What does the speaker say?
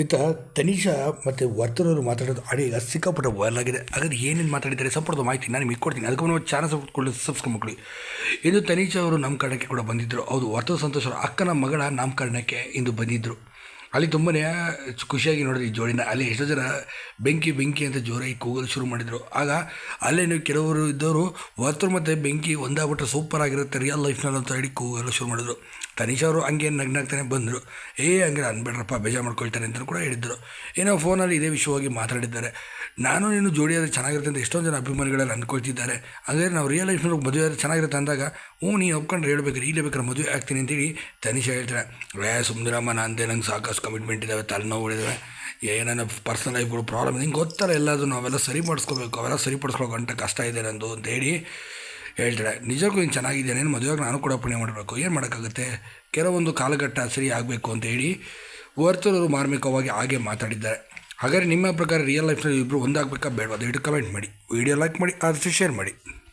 ಇತ್ತ ತನಿಷಾ ಮತ್ತು ವರ್ತನವರು ಮಾತಾಡೋದು ಆಡಿ ಈಗ ಸಿಕ್ಕಾಪಟ್ಟೆ ವೈರಲ್ ಆಗಿದೆ. ಹಾಗಾದ್ರೆ ಏನೇನು ಮಾತಾಡಿದ್ದಾರೆ ಸಂಪೂರ್ಣ ಮಾಹಿತಿ ನಾನು ನಿಮಗೆ ಕೊಡ್ತೀನಿ. ಅದಕ್ಕೆ ನಾವು ಚಾನಲ್ ಸಬ್ಸ್ಕೊಂಡು ಸಬ್ಸ್ಕ್ರೈಬ್ ಮಾಡ್ಕೊಳ್ಳಿ ಇಂದು ತನಿಷಾ ಅವರು ನಾಮಕರಣಕ್ಕೆ ಕೂಡ ಬಂದಿದ್ದರು ಹೌದು ವರ್ತನ ಸಂತೋಷ ಅವರ ಅಕ್ಕನ ಮಗಳ ನಾಮಕರಣಕ್ಕೆ ಇಂದು ಬಂದಿದ್ದರು ಅಲ್ಲಿ ತುಂಬನೇ ಖುಷಿಯಾಗಿ ನೋಡಿದ್ರಿ ಈ ಜೋಡಿನ. ಅಲ್ಲಿ ಎಷ್ಟೋ ಜನ ಬೆಂಕಿ ಬೆಂಕಿ ಅಂತ ಜೋರಾಗಿ ಕೂಗಲು ಶುರು ಮಾಡಿದರು. ಆಗ ಅಲ್ಲೇನು ಕೆಲವರು ಇದ್ದವರು ವರ್ತರು ಮತ್ತು ಬೆಂಕಿ ಒಂದಾಗ್ಬಿಟ್ರೆ ಸೂಪರ್ ಆಗಿರುತ್ತೆ ರಿಯಲ್ ಲೈಫ್ನಲ್ಲಿ ಅಂತ ಹೇಳಿ ಕೂಗಲು ಶುರು ಮಾಡಿದ್ರು. ತನಿಷಾ ಅವರು ಹಂಗೆ ನಗ್ನಾಗ್ತಾನೆ ಬಂದರು. ಏ ಹಂಗೆ ಅನ್ಬೇಡ್ರಪ್ಪ, ಬೇಜಾರು ಮಾಡ್ಕೊಳ್ತಾರೆ ಅಂತ ಕೂಡ ಹೇಳಿದ್ದರು ಏನೋ ಫೋನಲ್ಲಿ ಇದೇ ವಿಷಯವಾಗಿ ಮಾತಾಡಿದ್ದಾರೆ. ನಾನು ನೀನು ಜೋಡಿಯಾದರೆ ಚೆನ್ನಾಗಿರುತ್ತೆ ಅಂತ ಎಷ್ಟೊಂದು ಜನ ಅಭಿಮಾನಿಗಳಲ್ಲಿ ಅಂದ್ಕೊಳ್ತಿದ್ದಾರೆ ಅಂದರೆ ನಾವು ರಿಯಲ್ ಲೈಫ್ನಲ್ಲಿ ಮದುವೆ ಆದರೆ ಚೆನ್ನಾಗಿರುತ್ತೆ ಅಂದಾಗ, ಹ್ಞೂ, ನೀ ಒಪ್ಕೊಂಡ್ರೆ ಹೇಳ್ಬೇಕಾರೆ ಇಲ್ಲೇ ಬೇಕಾದ್ರೆ ಮದುವೆ ಆಗ್ತೀನಿ ಅಂತೇಳಿ ತನಿಷ ಹೇಳ್ತಾರೆ ಏ ಸುಮ್ಮನಿರಮ್ಮ ನಂದೆ ನಂಗೆ ಸಾಕಷ್ಟು ಕಮಿಟ್ಮೆಂಟ್ ಇದ್ದಾವೆ ತಲೆನೋವು ಉಳಿದಾವೆ ಏನೇನೋ ಪರ್ಸ್ನಲ್ ಲೈಫ್ಗಳು ಪ್ರಾಬ್ಲಮ್ ನಿಂಗೆ ಗೊತ್ತಲ್ಲ ಅವೆಲ್ಲ ಸರಿ ಸರಿಪಡಿಸ್ಕೋಬೇಕು ಅವೆಲ್ಲ ಸರಿಪಡಿಸ್ಕೊಳ್ಳೋ ಗಂಟ ಕಷ್ಟ ಇದೆ ನಂದು ಅಂತ ಹೇಳಿ ಹೇಳ್ತಾಳೆ ನಿಜಕ್ಕೂ ನೀನು ಚೆನ್ನಾಗಿದ್ದೇನೆ ಮದುವೆಗೆ ನಾನು ಕೂಡ ಪುಣ್ಯ ಮಾಡಬೇಕು. ಏನು ಮಾಡೋಕ್ಕಾಗುತ್ತೆ? ಕೆಲವೊಂದು ಕಾಲಘಟ್ಟ ಸರಿ ಆಗಬೇಕು ಅಂತ ಹೇಳಿ ವರ್ತನರು ಮಾರ್ಮಿಕವಾಗಿ ಹಾಗೆ ಮಾತಾಡಿದ್ದಾರೆ. ಹಾಗಾದರೆ ನಿಮ್ಮ ಪ್ರಕಾರ ರಿಯಲ್ ಲೈಫ್ನಲ್ಲಿ ಇಬ್ಬರು ಒಂದಾಗಬೇಕಾ? ಬೇಡವಾ? ಇಟ್ಟು ಕಮೆಂಟ್ ಮಾಡಿ. ವಿಡಿಯೋ ಲೈಕ್ ಮಾಡಿ, ಆದಷ್ಟು ಶೇರ್ ಮಾಡಿ.